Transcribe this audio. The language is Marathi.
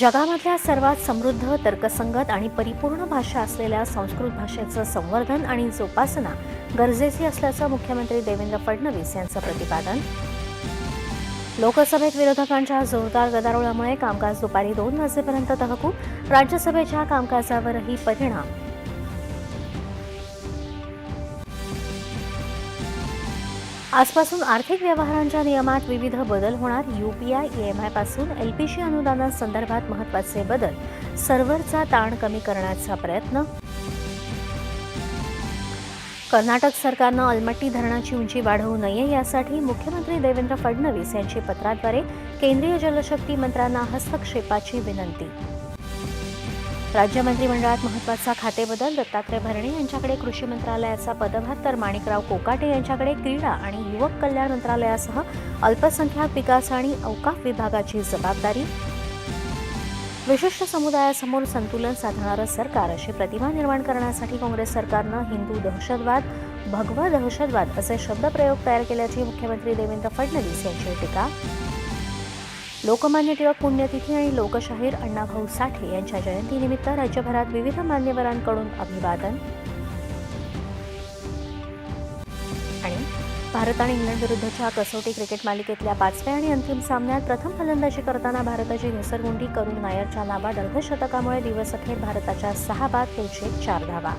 जगामधल्या सर्वात समृद्ध तर्कसंगत आणि परिपूर्ण भाषा असलेल्या संस्कृत भाषेचं संवर्धन आणि जोपासना गरजेची असल्याचं मुख्यमंत्री देवेंद्र फडणवीस यांचं प्रतिपादन. लोकसभेत विरोधकांच्या जोरदार गदारोळामुळे कामकाज दुपारी दोन वाजेपर्यंत तहकूब. राज्यसभेच्या कामकाजावरही परिणाम आजपासून आर्थिक व्यवहारांच्या नियमात विविध बदल होणार. युपीआय ईएमआयपासून एलपीजी अनुदानासंदर्भात महत्त्वाचे बदल. सर्व्हरचा ताण कमी करण्याचा प्रयत्न. कर्नाटक सरकारनं अलमट्टी धरणाची उंची वाढवू नये यासाठी मुख्यमंत्री देवेंद्र फडणवीस यांची पत्राद्वारे केंद्रीय जलशक्ती मंत्र्यांना हस्तक्षेपाची विनंती. राज्य मंत्रिमंडळात महत्त्वाचा खातेबदल दत्तात्रय भरणे यांच्याकडे कृषी मंत्रालयाचा पदभार तर माणिकराव कोकाटे यांच्याकडे क्रीडा आणि युवक कल्याण मंत्रालयासह अल्पसंख्याक विकास आणि अवकाश विभागाची जबाबदारी. विशिष्ट समुदायासमोर संतुलन साधणारं सरकार अशी प्रतिमा निर्माण करण्यासाठी काँग्रेस सरकारनं हिंदू दहशतवाद भगवा दहशतवाद असे शब्दप्रयोग तयार केल्याची मुख्यमंत्री देवेंद्र फडणवीस यांची टीका. लोकमान्य टिळक पुण्यतिथी आणि लोकशाहीर अण्णाभाऊ साठे यांच्या जयंतीनिमित्त राज्यभरात विविध मान्यवरांकडून अभिवादन. आणि भारत आणि इंग्लंड विरुद्धच्या कसोटी क्रिकेट मालिकेतल्या पाचव्या आणि अंतिम सामन्यात प्रथम फलंदाजी करताना भारताची घसरगुंडी करुण नायरच्या नावा अर्धशतकामुळे दिवस अखेर भारताच्या सहा बाद दोनशे चार धावा.